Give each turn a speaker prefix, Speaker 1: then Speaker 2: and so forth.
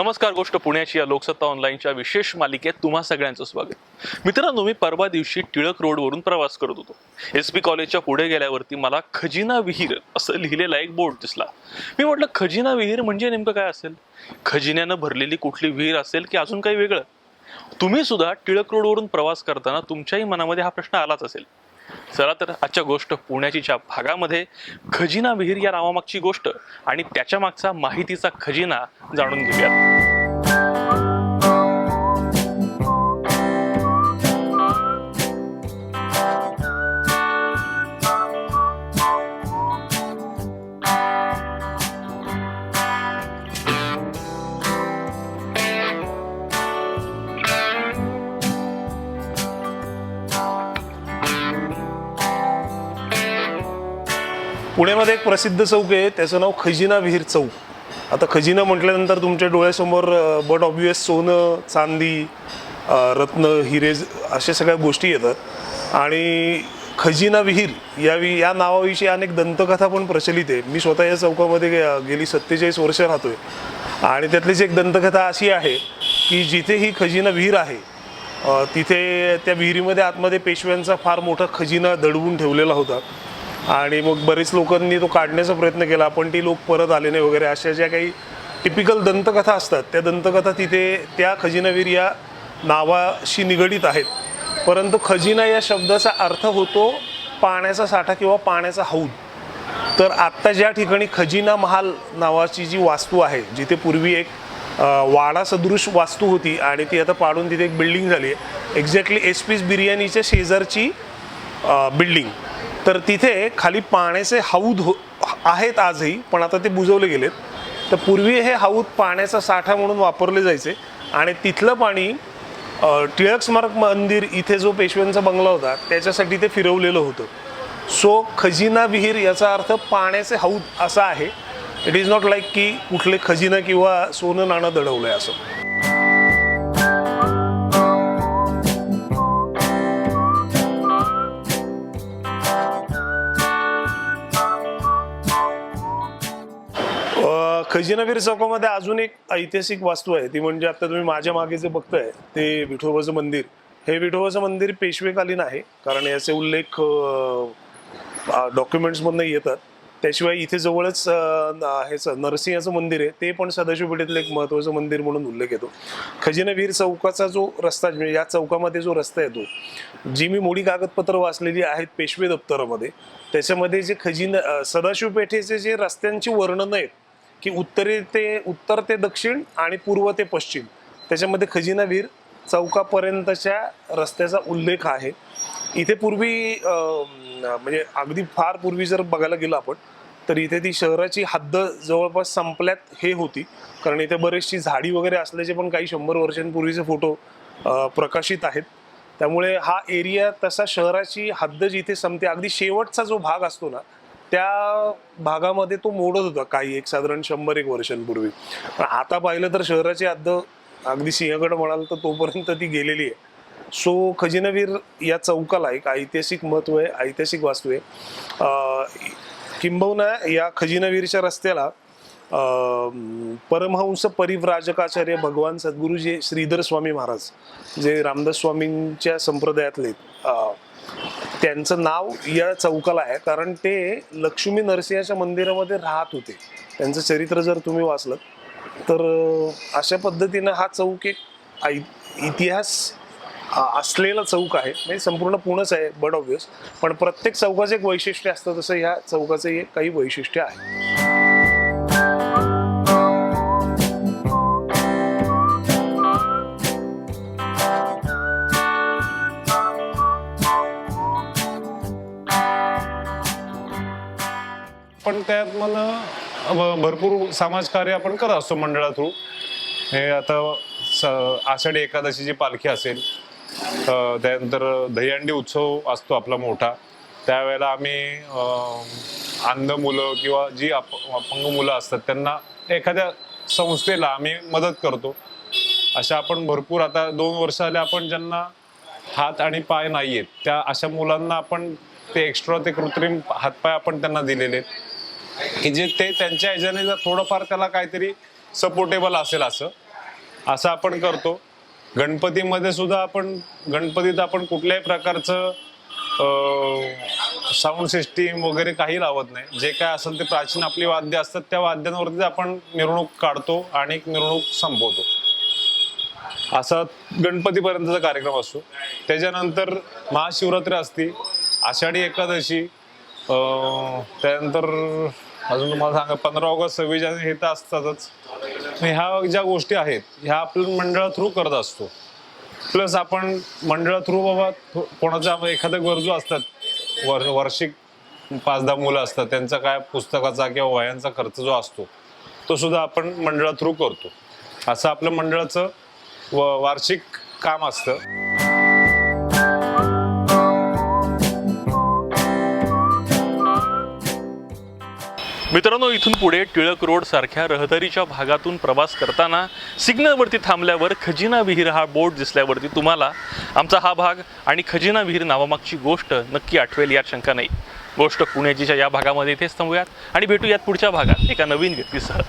Speaker 1: नमस्कार गोष्ट पुण्याची या लोकसत्ता ऑनलाईनच्या विशेष मालिकेत तुम्हा सगळ्यांचं स्वागत. मित्रांनो मी परवा दिवशी टिळक रोडवरून प्रवास करत होतो. एस पी कॉलेजच्या पुढे गेल्यावरती मला खजिना विहीर असं लिहिलेला एक बोर्ड दिसला. मी म्हटलं खजिना विहीर म्हणजे नेमकं काय असेल? खजिन्यानं भरलेली कुठली विहीर असेल की अजून काही वेगळं? तुम्ही सुद्धा टिळक रोडवरून प्रवास करताना तुमच्याही मनामध्ये हा प्रश्न आलाच असेल. चला तर आजच्या गोष्ट पुण्याचीच्या भागामध्ये खजिना विहीर या नावामागची गोष्ट आणि त्याच्या मागचा माहितीचा खजिना जाणून घेऊयात.
Speaker 2: पुण्यामध्ये एक प्रसिद्ध चौक आहे त्याचं नाव खजिना विहीर चौक. आता खजिना म्हटल्यानंतर तुमच्या डोळ्यासमोर बट ऑब्वियस सोनं चांदी रत्न हिरे अशा सगळ्या गोष्टी येतात. आणि खजिना विहीर या वि या नावाविषयी अनेक दंतकथा पण प्रचलित आहे. मी स्वतः या चौकामध्ये गेली सत्तेचाळीस वर्ष राहतोय. आणि त्यातलीच एक दंतकथा अशी आहे की जिथे ही खजिना विहीर आहे तिथे त्या विहिरीमध्ये आतमध्ये पेशव्यांचा फार मोठा खजिना दडवून ठेवलेला होता. आणि मग बरेच लोकांनी तो काढण्याचा प्रयत्न केला पण ती लोक परत आले नाही वगैरे. अशा ज्या काही टिपिकल दंतकथा असतात त्या दंतकथा तिथे त्या खजिनावीर या नावाशी निगडीत आहेत. परंतु खजिना या शब्दाचा अर्थ होतो पाण्याचा साठा किंवा पाण्याचा हौद. तर आत्ता ज्या ठिकाणी खजिना महाल नावाची जी वास्तू आहे जिथे पूर्वी एक वाडा सदृश वास्तू होती आणि ती आता पाडून तिथे एक बिल्डिंग झाली आहे. एक्झॅक्टली एस पीस बिर्याणीच्या शेजारची बिल्डिंग. तर तिथे खाली पाण्याचे हौद हो आहेत आजही पण आता ते बुजवले गेलेत. तर पूर्वी हे हौद पाण्याचा साठा म्हणून वापरले जायचे आणि तिथलं पाणी टिळक स्मारक मंदिर इथे जो पेशव्यांचा बंगला होता त्याच्यासाठी ते फिरवलेलं होतं. सो खजिना विहीर याचा अर्थ पाण्याचे हौद असा आहे. इट इज नॉट लाईक की कुठले खजिना किंवा सोनं नाणं दडवलं आहे असं. खजिनावीर चौकामध्ये अजून एक ऐतिहासिक वास्तू आहे. ती म्हणजे आता तुम्ही माझ्या मागे जे बघताय ते विठोबाचं मंदिर. हे विठोबाचं मंदिर पेशवेकालीन आहे कारण याचे उल्लेख डॉक्युमेंट्समधनं येतात. त्याशिवाय इथे जवळच ह्याचं नरसिंहाचं मंदिर आहे ते पण सदाशिव पेठेतलं एक महत्त्वाचं मंदिर म्हणून उल्लेख येतो. खजिनावीर चौकाचा जो रस्ता म्हणजे या चौकामध्ये जो रस्ता येतो जी मी मोडी कागदपत्र वाचलेली आहेत पेशवे दप्तरामध्ये त्याच्यामध्ये जे खजिना सदाशिव पेठेचे जे रस्त्यांची वर्णनं आहेत की उत्तरे ते उत्तर ते दक्षिण आणि पूर्व ते पश्चिम. त्याच्यामध्ये खजिनावीर चौकापर्यंतच्या रस्त्याचा उल्लेख आहे. इथे पूर्वी म्हणजे अगदी फार पूर्वी जर बघायला गेलो आपण तर इथे ती शहराची हद्द जवळपास संपल्यात हे होती. कारण इथे बरेचशी झाडी वगैरे असल्याचे पण काही शंभर वर्षांपूर्वीचे फोटो प्रकाशित आहेत. त्यामुळे हा एरिया तसा शहराची हद्द जिथे संपते अगदी शेवटचा जो भाग असतो ना त्या भागामध्ये तो मोडत होता काही एक साधारण शंभर एक वर्षांपूर्वी. पण आता पाहिलं तर शहराची हद्द अगदी सिंहगड म्हणाल तर तोपर्यंत ती गेलेली आहे. सो खजिनावीर या चौकाला एक ऐतिहासिक महत्त्व आहे ऐतिहासिक वास्तू आहे. किंबहुना या खजिनावीरच्या रस्त्याला परमहंस परिव्राजकाचार्य भगवान सद्गुरुजी श्रीधर स्वामी महाराज जे रामदास स्वामींच्या संप्रदायातले आहेत, त्यांचं नाव या चौकाला आहे कारण ते लक्ष्मी नरसिंहाच्या मंदिरामध्ये राहत होते. त्यांचं चरित्र जर तुम्ही वाचलं तर अशा पद्धतीनं हा चौक एक ऐ- इतिहास असलेला चौक आहे. म्हणजे संपूर्ण पुणंच आहे बट ऑब्विस पण प्रत्येक चौकाचं एक वैशिष्ट्य असतं तसं ह्या चौकाचं एक काही वैशिष्ट्य आहे.
Speaker 3: मला भरपूर समाजकार्य आपण करत असतो मंडळा थ्रू. हे आता स- आषाढी एकादशीची पालखी असेल त्यानंतर दहीहंडी उत्सव असतो आपला मोठा. त्यावेळेला आम्ही अंध मुलं किंवा जी अप अपंग मुलं असतात त्यांना एखाद्या संस्थेला आम्ही मदत करतो. अशा आपण भरपूर आता दोन वर्ष आले आपण ज्यांना हात आणि पाय नाही आहेत त्या अशा मुलांना आपण ते एक्स्ट्रा ते कृत्रिम हातपाय आपण त्यांना दिलेले आहेत. की जे ते त्यांच्या ह्याच्याने जर थोडंफार त्याला काहीतरी सपोर्टेबल असेल असं असं आपण करतो. गणपतीमध्ये सुद्धा आपण गणपतीत आपण कुठल्याही प्रकारचं साऊंड सिस्टीम वगैरे काही लावत नाही. जे काय असेल ते प्राचीन आपली वाद्य असतात त्या वाद्यांवरती आपण मिरवणूक काढतो आणि एक मिरवणूक संपवतो. असा गणपतीपर्यंतचा कार्यक्रम असतो. त्याच्यानंतर महाशिवरात्री असते आषाढी एकादशी त्यानंतर अजून तुम्हाला सांगा पंधरा ऑगस्ट सव्वीस जानेवारी हे तर असतातच. ह्या ज्या गोष्टी आहेत ह्या आपण मंडळा थ्रू करत असतो. प्लस आपण मंडळा थ्रू बाबा थो- कोणाच्या एखाद्या गरजू असतात वर वार्षिक पाच दहा मुलं असतात त्यांचा काय पुस्तकाचा किंवा वह्यांचा खर्च जो असतो तो सुद्धा आपण मंडळा थ्रू करतो. असं आपलं मंडळाचं व वार्षिक काम असतं.
Speaker 1: मित्रांनो इथून पुढे टिळक रोड सारख्या रहदारीच्या भागातून प्रवास करताना सिग्नलवरती थांबल्यावर खजिना विहीर हा बोर्ड दिसल्यावरती तुम्हाला आमचा हा भाग आणि खजिना विहीर नावामागची गोष्ट नक्की आठवेल यात शंका नाही. गोष्ट पुण्याजीच्या या भागामध्ये इथेच थांबूयात आणि भेटूयात पुढच्या भागात एका नवीन व्यक्तीसह.